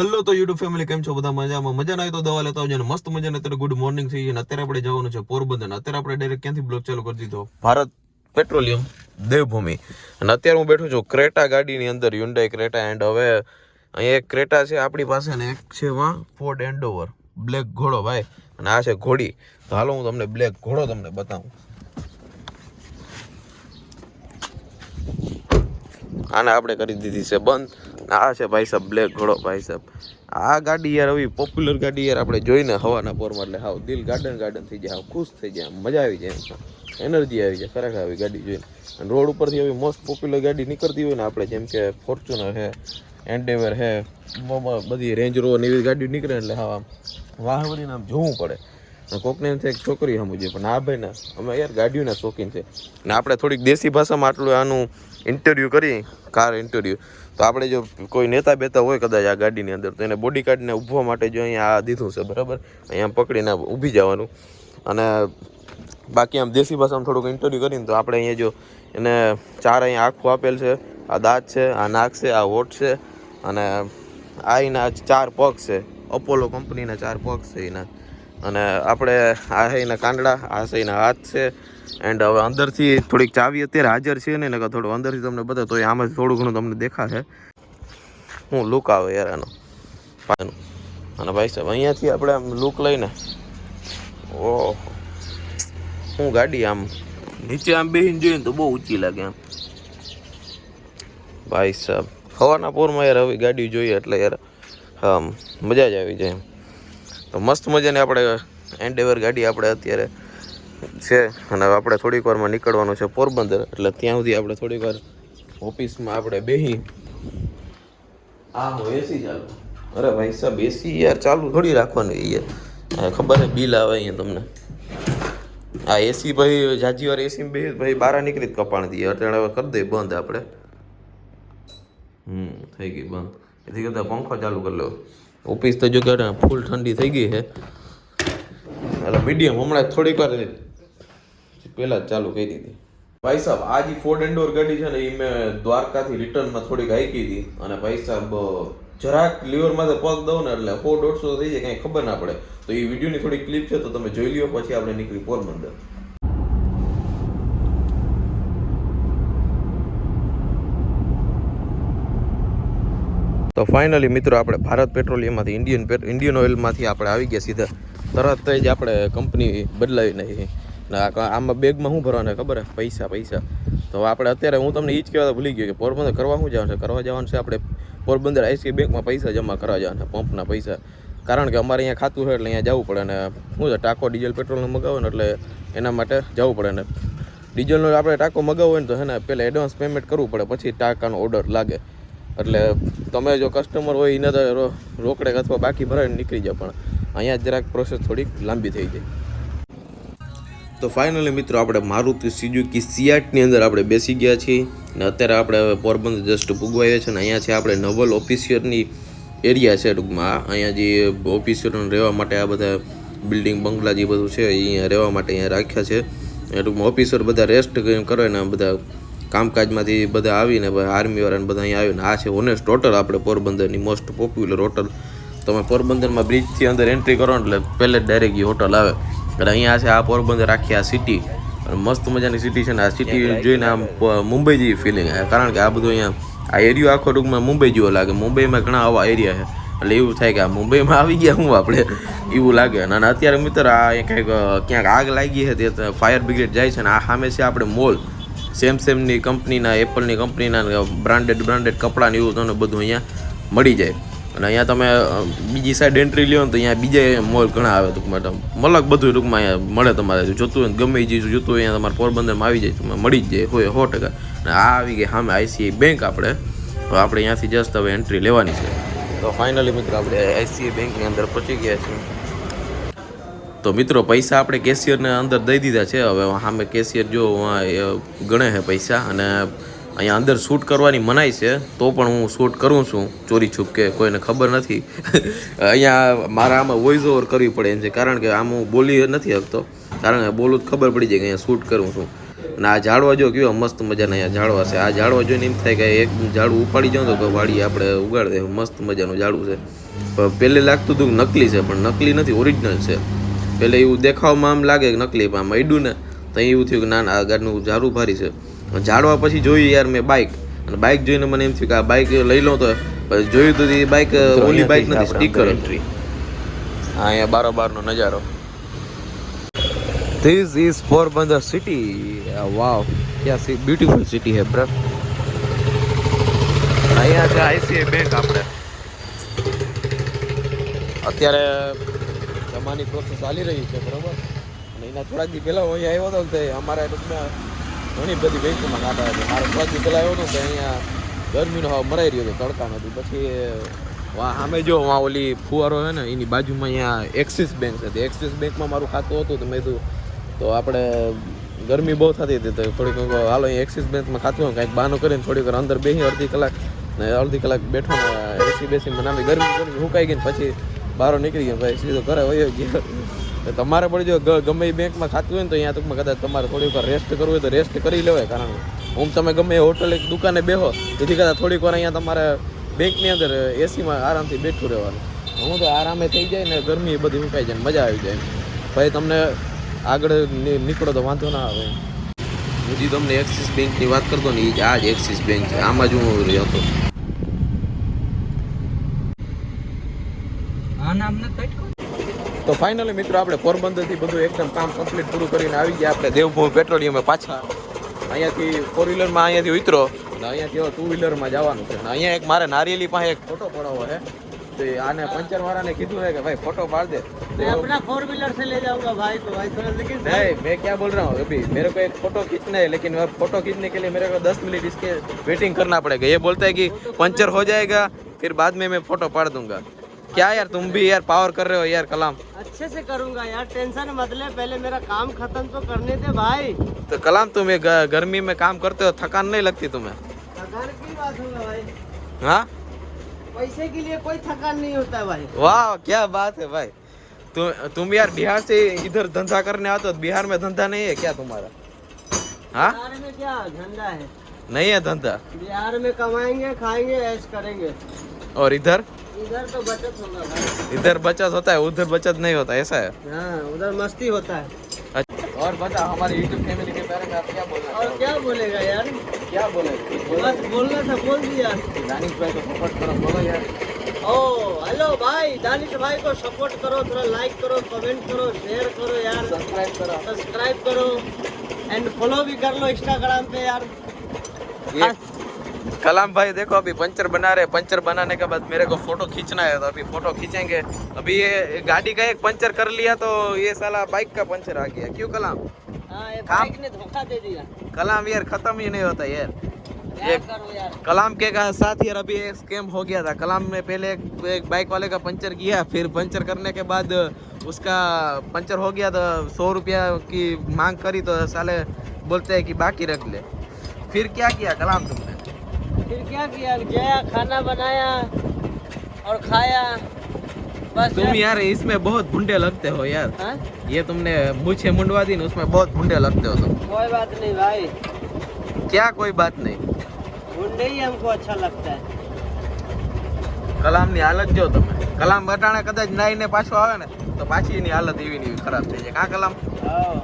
Hello તો YouTube family કેમ છો? બધા મજામાં. મજા આવે તો દવા લેતા આવજો અને મસ્ત મજાને. અત્યારે ગુડ મોર્નિંગ થઈ અને અત્યારે આપણે જવાનું છે પોરબંદર અત્યારે આપણે ડાયરેક્ટ ક્યાંથી બ્લોક ચાલુ કરી દીધો? ભારત પેટ્રોલિયમ દેવભૂમિ. અને અત્યારે હું બેઠું છું ક્રેટા ગાડીની અંદર યુન્ડાઈ ક્રેટા એન્ડ હવે અહીંયા એક ક્રેટા છે આપણી પાસે ને એક છે વાં ફોર્ડ એન્ડોવર બ્લેક ઘોડો ભાઈ. અને આ છે ઘોડી. તો હાલો હું તમને બ્લેક ઘોડો તમને બતાવું. આને આપણે કરી દીધી છે બંધ. આ છે ભાઈ સાહેબ બ્લેક ઘોડો ભાઈ સાહેબ. આ ગાડી યાર આવી પોપ્યુલર ગાડી યાર આપણે જોઈને હવાના પોરમાં એટલે હાવ દિલ ગાર્ડન ગાર્ડન થઈ જાય ખુશ થઈ જાય મજા આવી જાય એનર્જી આવી જાય, ખરેખર આવી ગાડી જોઈને. અને રોડ ઉપરથી આવી મોસ્ટ પોપ્યુલર ગાડી નીકળતી હોય ને આપણે, જેમ કે ફોર્ચ્યુનર છે એન્ડેવર છે બધી રેન્જ રોવર એવી ગાડી નીકળે એટલે હા આમ વાહ આમ જોવું પડે. કોકને એમ થાય છોકરી સમજે, પણ આ ભાઈ ના અમે યાર ગાડીઓના શોખીન છે. ને આપણે થોડીક દેશી ભાષામાં આટલું આનું ઇન્ટરવ્યૂ કરી કાર ઇન્ટરવ્યૂ તો આપણે જો કોઈ નેતા બેતા હોય કદાચ આ ગાડીની અંદર, તો એને બોડી કાર્ડને ઊભવા માટે જો અહીંયા આ દીધું છે, બરાબર? અહીંયા પકડીને ઊભી જવાનું. અને બાકી આમ દેશી ભાષામાં થોડુંક ઇન્ટરવ્યૂ કરીને તો આપણે અહીંયા જો એને ચાર અહીંયા આખું આપેલ છે. આ દાંત છે, આ નાક છે, આ હોઠ છે, અને આ એના ચાર પગ છે. અપોલો કંપનીના ચાર પગ છે એના. અને આપણે આ છે એના કાંડડા આ છે એના હાથ છે. એન્ડ હવે અંદરથી થોડીક ચાવી અત્યારે હાજર છે ને, નકર થોડું અંદરથી તમને બતાવો તો આમાં થોડું ઘણું તમને દેખાશે. હું લુક આવે યાર આનો. અને ભાઈ સાહેબ, અહીંયાથી આપણે આમ લુક લઈને. ઓહ. હું ગાડી આમ નીચે આમ બેહીન જોઈએ તો બહુ ઊંચી લાગે આમ. ભાઈ સાહેબ, હવાના પોરમાં યાર હવે ગાડી જોઈએ એટલે યાર આમ મજા જ આવી જાય તો મસ્ત મજાની આપણે એન્ડેવર ગાડી આપણે અત્યારે છે. અને હવે આપણે થોડીક વારમાં નીકળવાનું છે પોરબંદર. એટલે ત્યાં સુધી આપણે થોડીક વાર ઓફિસમાં આપણે બેહી. આ હું એસી ચાલુ. અરે ભાઈ સાહેબ એસી યાર ચાલુ થોડી રાખવાનું યાર. ખબર છે બિલ આવે અહીંયા તમને. આ એસી ભાઈ જાજી વાર એસી બે ભાઈ બારા નીકળી જ કપાણ દઈએ અત્યારે હવે કરી દઈએ બંધ આપણે. હમ થઈ ગઈ બંધ. એથી કરતાં પંખો ચાલુ કરી લો. ઓફિસ તો જો કે ફૂલ ઠંડી થઈ ગઈ છે. એટલે મીડિયમ હમણાં થોડીક વાર પહેલાં જ ચાલુ કરી દીધી. ભાઈ સાહેબ આ જે ફોર્ડ એન્ડોર ગાડી છે ને એ મેં દ્વારકાથી રિટર્નમાં થોડીક હાઈકી હતી. અને ભાઈ સાહેબ જરાક લીવરમાં પગ દઉં ને, એટલે સો દોઢસો થઈ જાય, કંઈ ખબર ના પડે. તો એ વિડીયોની થોડી ક્લિપ છે, તો તમે જોઈ લ્યો, પછી આપણે નીકળી પોરબંદર. તો ફાઇનલી મિત્રો, આપણે ભારત પેટ્રોલિયમમાંથી ઇન્ડિયન ઇન્ડિયન ઓઇલમાંથી આપણે આવી ગયા સીધા. તરત જ આપણે કંપની બદલાવી નાખી. આમાં બેગમાં શું ભરવાના ખબર હે? પૈસા પૈસા. તો આપણે અત્યારે હું તમને એ જ કહેવા ભૂલી ગયો કે પોરબંદર કરવા શું જવાનું છે? કરવા જવાનું છે આપણે પોરબંદર આઈસી બેંકમાં પૈસા જમા કરવા જવાના પંપના પૈસા. કારણ કે અમારે અહીંયા ખાતું છે એટલે અહીંયા જવું પડે ને શું છે, ટાંકો ડીઝલ પેટ્રોલનો મગાવો એટલે એના માટે જવું પડે ને. ડીઝલનો આપણે ટાંકો મગાવવો હોય ને તો હે ને પહેલાં એડવાન્સ પેમેન્ટ કરવું પડે, પછી ટાંકાનો ઓર્ડર લાગે. એટલે તમે જો કસ્ટમર હોય એને તો રોકડે અથવા બાકી ભરાઈને નીકળી જાય પણ અહીંયા જરાક પ્રોસેસ થોડીક લાંબી થઈ જાય. તો ફાઇનલી મિત્રો આપણે મારુતિ સુઝુકી સિયાટની અંદર આપણે બેસી ગયા છીએ ને અત્યારે આપણે હવે પોરબંદર જસ્ટ પૂગવાઈએ છીએ ને અહીંયા છે આપણે નવલ ઓફિસિયરની એરિયા છે ટૂંકમાં. અહીંયા જે ઓફિસિયરોને રહેવા માટે આ બધા બિલ્ડિંગ, બંગલા જે બધું છે અહીંયા રહેવા માટે અહીંયા રાખ્યા છે. ટૂંકમાં ઓફિસર બધા રેસ્ટ કરે ને બધા કામકાજમાંથી બધા આવીને આર્મી વાળાને બધા અહીંયા આવીને આ છે ઓનેસ્ટ હોટલ આપણે પોરબંદરની મોસ્ટ પોપ્યુલર હોટલ તમે પોરબંદરમાં બ્રિજથી અંદર એન્ટ્રી કરો એટલે પહેલે જ ડાયરેક્ટ હોટલ આવે. એટલે અહીંયા છે આ પોરબંદર આખી આ સિટી મસ્ત મજાની સિટી છે ને આ સિટી જોઈને આમ મુંબઈ જેવી ફિલિંગ કારણ કે આ બધું અહીંયા આ એરિયો આખો ટૂંકમાં મુંબઈ જેવો લાગે. મુંબઈમાં ઘણા આવા એરિયા છે. એટલે એવું થાય કે આ મુંબઈમાં આવી ગયા હું આપણે. એવું લાગે. અને અત્યારે મિત્ર આ કંઈક ક્યાંક આગ લાગી છે. તે ફાયર બ્રિગેડ જાય છે ને આ સામે છે આપણે મોલ સેમસેમની કંપનીના એપલની કંપનીના બ્રાન્ડેડ બ્રાન્ડેડ કપડાં ને એવું તમને બધું અહીંયા મળી જાય. અને અહીંયા તમે બીજી સાઈડ એન્ટ્રી લ્યો ને તો અહીંયા બીજા મોલ ઘણા આવે ટૂંકમાં મલક બધું ટૂંકમાં અહીંયા મળે તમારે. જોતું હોય ગમે એ જોતું હોય અહીંયા તમારે પોરબંદરમાં આવી જાય તમે મળી જ જાય, હોય સો ટકા. અને આ આવી ગઈ સામે આઈસીઆઈ બેંક આપણે. તો આપણે અહીંયાથી જસ્ટ હવે એન્ટ્રી લેવાની છે. તો ફાઇનલી મિત્રો આપણે આઈસીઆઈ બેંકની અંદર પહોંચી ગયા છીએ. તો મિત્રો પૈસા આપણે કેશિયરને અંદર દઈ દીધા છે. હવે સામે કેશિયર જો ગણે છે પૈસા. અને અહીંયા અંદર શૂટ કરવાની મનાઈ છે, તો પણ હું શૂટ કરું છું, ચોરી છૂપકે કોઈને ખબર નથી. અહીંયા મારા આમાં વોઇસ ઓવર કરવી પડે એમ છે, કારણ કે આમ હું બોલી નથી શકતો. કારણ કે બોલું તો ખબર પડી જાય કે અહીંયા શૂટ કરું છું. અને આ ઝાડવા જો કેવા મસ્ત મજાના અહીંયા ઝાડવા છે. આ ઝાડવા જોઈને એમ થાય કે એક ઝાડવું ઉપાડી જાઉં તો કે વાડી આપણે ઉગાડી મસ્ત મજાનું ઝાડવું છે. પહેલે લાગતું હતું કે નકલી છે, પણ નકલી નથી ઓરિજિનલ છે. પહેલે એવું દેખાવમાં આમ લાગે કે નકલી, પણ આમ અડ્યું ને, તો એવું થયું કે ના ના, આ ગાડનું ઝાડું ભારી છે. ઝાડવા પછી જોયું યાર મેં બાઇક અને બાઇક જોઈને મને એમ થયું કે આ બાઇક લઈ લઉં તો જોયું તો એ બાઇક ઓલી બાઇક નથી સ્ટીકર એન્ટ્રી હા અહીંયા બારો બારનો નજારો. This is Porbandar city wow ક્યાં see see, city hey bro. અહીંયા છે આઈસીઆઈ બેંક આપણે. અત્યારે જમાની પ્રોસેસ ચાલી રહી છે બરોબર? અને એના થોડાક દી પહેલાં હું અહીંયા આવ્યો હતો ને તે અમારા ઘણી બધી બેંકોમાં કાઢા હતા મારે દી પહેલા હતો કે અહીંયા ગરમીનો હવા મરાઈ રહ્યો હતો, તડકા નથી પછી સામે જો વાં ઓલી ફુવારો છે ને, એની બાજુમાં અહીંયા એક્સિસ બેંક છે. એક્સિસ બેંકમાં મારું ખાતું હતું તો મેં કીધું, તો આપણે ગરમી બહુ થતી હતી તો થોડીક હાલો અહીં એક્સિસ બેંકમાં ખાતું હોય કાંઈક બહાનું કરીને થોડીક અંદર બેસી અડધી કલાક ને અડધી કલાક બેઠો એસી બેસી મને ગરમી ગરમી હુકાઈ ગઈ પછી બહાર નીકળી ગયો ભાઈ, સીધો ઘરે વયો ગયો. તમારે પણ જો ગમે એ બેંકમાં ખાતું હોય ને તો અહીંયા ટૂંકમાં કદાચ તમારે થોડીક વાર રેસ્ટ કરવું હોય તો રેસ્ટ કરી લેવાય, કારણ હું તમે ગમે એ હોટલ એક દુકાને બેહો તેથી કદાચ થોડીક વાર અહીંયા તમારે બેંકની અંદર એસીમાં આરામથી બેઠું રહેવાનું. હું તો આરામે થઈ જાય ને ગરમી એ બધી મુકાઈ જાય મજા આવી જાય. ભાઈ, તમને આગળ નીકળો તો વાંધો ના આવે. હું તમને એક્સિસ બેંકની વાત કરતો ને એ જ આ જ એક્સિસ બેંક છે. આમાં જ હું રહ્યો હતો. તો ફાઇનલી મિત્રો આપણે પોરબંદરથી બધું એકદમ કામ કમ્પ્લીટ પૂરું કરીને આવી ગયા આપણે દેવભૂમિ પેટ્રોલિયમે પાછા અહીંયાથી ફોર વ્હીલરમાં અહીંયાથી ઉતરો અને અહીંયાથી હવે ટુ વ્હીલરમાં જવાનું છે અને અહીંયા એક મારે નારિયેલી પાસે એક ફોટો પડાવવો છે તો એ આને પંચર વાળાને કીધું છે કે ભાઈ ફોટો પાડ દે मैं अपना फोर व्हीलर से ले जाऊंगा भाई को भाई थोड़ा लेकिन नहीं मैं क्या बोल रहा हूँ अभी मेरे को एक फोटो खींचना है लेकिन वो फोटो खींचने के लिए मेरे को दस मिनट इसके वेटिंग करना पड़ेगा ये बोलता है कि पंचर हो जाएगा फिर बाद में मैं फोटो पाड़ दूंगा क्या यार तुम भी यार पावर कर रहे हो यार कलाम। अच्छे से करूँगा यार टेंशन मत ले पहले मेरा काम खत्म तो करने दे भाई। तो कलाम तुम ये गर्मी में काम करते हो थकान नहीं लगती तुम्हें? थकान की बात होगा भाई। हाँ? पैसे के लिए कोई थकान नहीं होता है भाई। वाह क्या बात है भाई। तुम तुम यार बिहार से इधर धंधा करने आते हो तो बिहार में धंधा नहीं है क्या तुम्हारा? हाँ? बिहार में क्या धंधा है? नहीं है धंधा? बिहार में कमाएँगे खाएँगे ऐश करेंगे। और इधर? इधर तो बचत होगा भाई। इधर बचत होता है उधर बचत नहीं होता ऐसा है? हाँ उधर मस्ती होता है। अच्छा, और बता हमारे यूट्यूब फैमिली के बारे में आप क्या बोलना और क्या बोलेगा यार? क्या बोले? बस बोलना था बोल दिया। दानिश भाई को सपोर्ट करो बोलो यार। ओ हेलो भाई दानिश भाई को सपोर्ट करो थोड़ा लाइक करो कमेंट करो शेयर करो यार। सब्सक्राइब करो। सब्सक्राइब करो। एंड फॉलो भी कर लो इंस्टाग्राम पे यार। कलाम भाई देखो अभी पंचर बना रहे पंचर बनाने के बाद मेरे को फ़ोटो खींचना है तो अभी फ़ोटो खींचेंगे। अभी ये गाड़ी का एक पंचर कर लिया तो ये साला बाइक का पंचर आ गया। क्यों कलाम? हाँ ये ने धोखा दे दिया। कलाम यार खत्म ही नहीं होता यार। एक- कलाम के का साथ यार अभी एक स्कैम हो गया था। कलाम में पहले एक, एक बाइक वाले का पंचर किया फिर पंचर करने के बाद उसका पंचर हो गया तो सौ रुपया की मांग करी तो साले बोलते हैं कि बाकी रख ले। फिर क्या किया कलाम तुमने? फिर क्या किया गया खाना बनाया और खाया बस तुम यार इसमें बहुत भुंडे लगते हो यार हाँ? ये तुमने मुझे मुंडवा दी ना उसमें बहुत भुंडे लगते हो तुम कोई बात नहीं भाई क्या कोई बात नहीं मुंडे ही हमको अच्छा लगता है કલામની હાલત જો તમે કલામ બટાણે કદાચ નાઈને પાછો આવે ને તો પાછી એની હાલત એવી ને એવી ખરાબ થઈ જાય કા કલામ हाँ।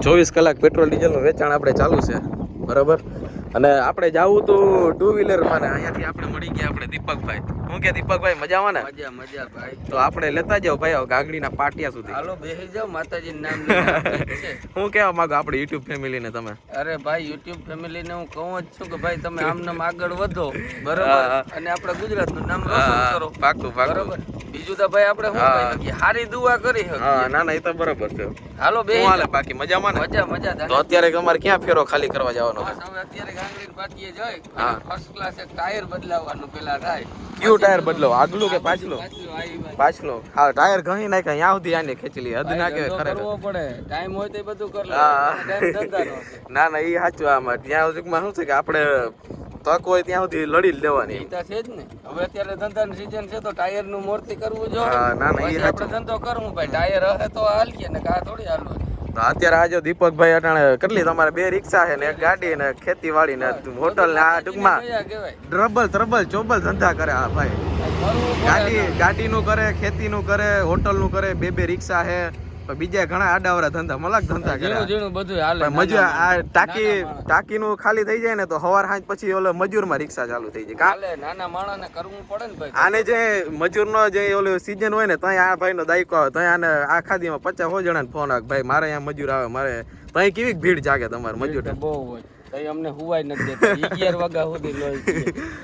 ચોવીસ કલાક પેટ્રોલ ડીઝલનું વેચાણ આપણે ચાલુ છે બરાબર અને આપણે જાવું તો ટુ વ્હીલરમાં ને અહીંયાથી આપણે મળી ગયા આપણે દીપકભાઈ. હું કે દીપકભાઈ મજામાં ને? મજા મજા ભાઈ. તો આપણે લેતા જાવ ભાઈ હવે ગાગડીના પાટિયા સુધી. હાલો બેસી જાવ માતાજી નામ. હું કેવા માંગુ આપણી યુટ્યુબ ફેમિલીને તમે? અરે ભાઈ યુટ્યુબ ફેમિલીને હું કહું જ છું કે ભાઈ તમે આમ નામ આગળ વધો બરોબર? અને આપણા ગુજરાતનું નામ રોશન કરો. પાકું પાકું બરોબર? બીજું તો ભાઈ આપણે હા. સારી દુઆ કરી હા ના ના એ તો બરાબર છે. હાલો બે હાલે બાકી મજામાં ને? મજા મજા તો અત્યારે તમારે ક્યાં ફેરો ખાલી કરવા જવાનો છે? અત્યારે ગાંગડીને પાટીએ જઈ ફર્સ્ટ ક્લાસ એક ટાયર બદલાવવાનું પેલા થાય. કયું ટાયર બદલો આગલું કે પાછલું? પાછલું. હા ટાયર ઘણી નાખ્યા અહીંયા સુધી આને ખેંચી લી હદ ના કે ધંધો ખરેખર. પડે. ટાઈમ હોય તો બધું કરી. ના ના એ સાચું આમાં. ત્યાં સુધીમાં શું છે કે આપણે તક હોય ત્યાં સુધી લડી લેવાની. છે જ ને. હવે અત્યારે ધંધાની સીઝન છે તો ટાયરનું મૂર્તિ કરવું જો ના, ના, એ આપણે ધંધો કરવું ભાઈ. ટાયર હશે તો હાલીએ ને કા થોડી હાલવું તો અત્યારે આજે દીપકભાઈ અટાણે કેટલી તમારે બે રિક્ષા છે ને એક ગાડી ને ખેતીવાડી ને હોટલ ને આ ટૂંકમાં ડ્રબલ ત્રબલ ચોબલ ધંધા કરે આ ભાઈ. ગાડી ગાડી ગાડીનું કરે ખેતીનું કરે હોટલનું કરે બે બે રિક્ષા હે બીજા ઘણા આડાવરા ધંધા મલાક ધંધા કરે ઝીણું બધું હાલે મજૂર આ માણસ. ટાંકી નું ખાલી થઈ જાય ને તો સવાર સાંજ પછી ઓલો મજૂરમાં રિક્ષા ચાલુ થઈ જાય. કાલે નાના માણસ ને કરવું પડે ને ભાઈ. આને જે મજૂર નો જે ઓલો સીઝન હોય ને ત્યાં આ ભાઈનો દાયકો આવે ત્યાં આને આખા દીમાં પચાસ હો જણાને ફોન આવે ભાઈ મારે અહીંયા મજૂર આવે મારે ત્યાં કેવી ભીડ જાગે તમારે મજૂર બહુ હોય. તઈ અમને હુવાય નથી દેતા. અગિયાર વાગ્યા સુધી લોહી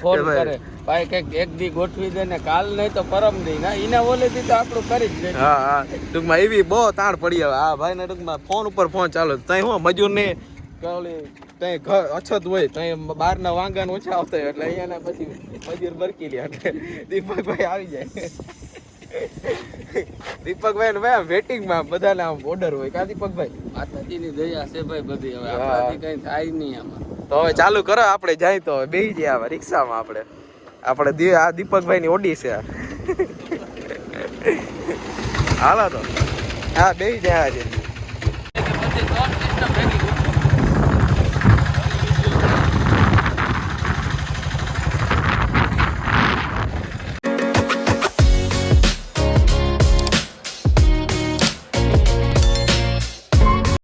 ફોન કરે ભાઈ કંઈક એક દી ગોઠવી દે ને કાલ નહીં તો પરમ દી. ના એના ઓલે દી તો આપણું કરી જ દે. હા હા. ટૂંકમાં એવી બહુ તાણ પડી હવે. આ ભાઈને ટૂંકમાં ફોન ઉપર ફોન ચાલો ત્યાં હું મજૂરને ઓલી ત્યાં ઘર અછત હોય ત્યાં બહારના વાંગા ને ઓછા આવતા હોય. એટલે અહીંયાના પછી મજૂર બરકી લે એટલે દીપકભાઈ આવી જાય. દીપકભાઈ ને ભાઈ વેટિંગમાં બધાના ઓર્ડર હોય. કા દીપકભાઈ? માતાજીની દયા છે ભાઈ બધી. હવે. આપણાથી કઈ થાય નહીં આમાં. તો હવે ચાલુ કરો આપણે જાય તો હવે બેસી જાય હવે રિક્ષામાં આપણે. આપણે આ દીપકભાઈ ની ઓડી છે. હાલો તો. હા બેહી જાય આજે.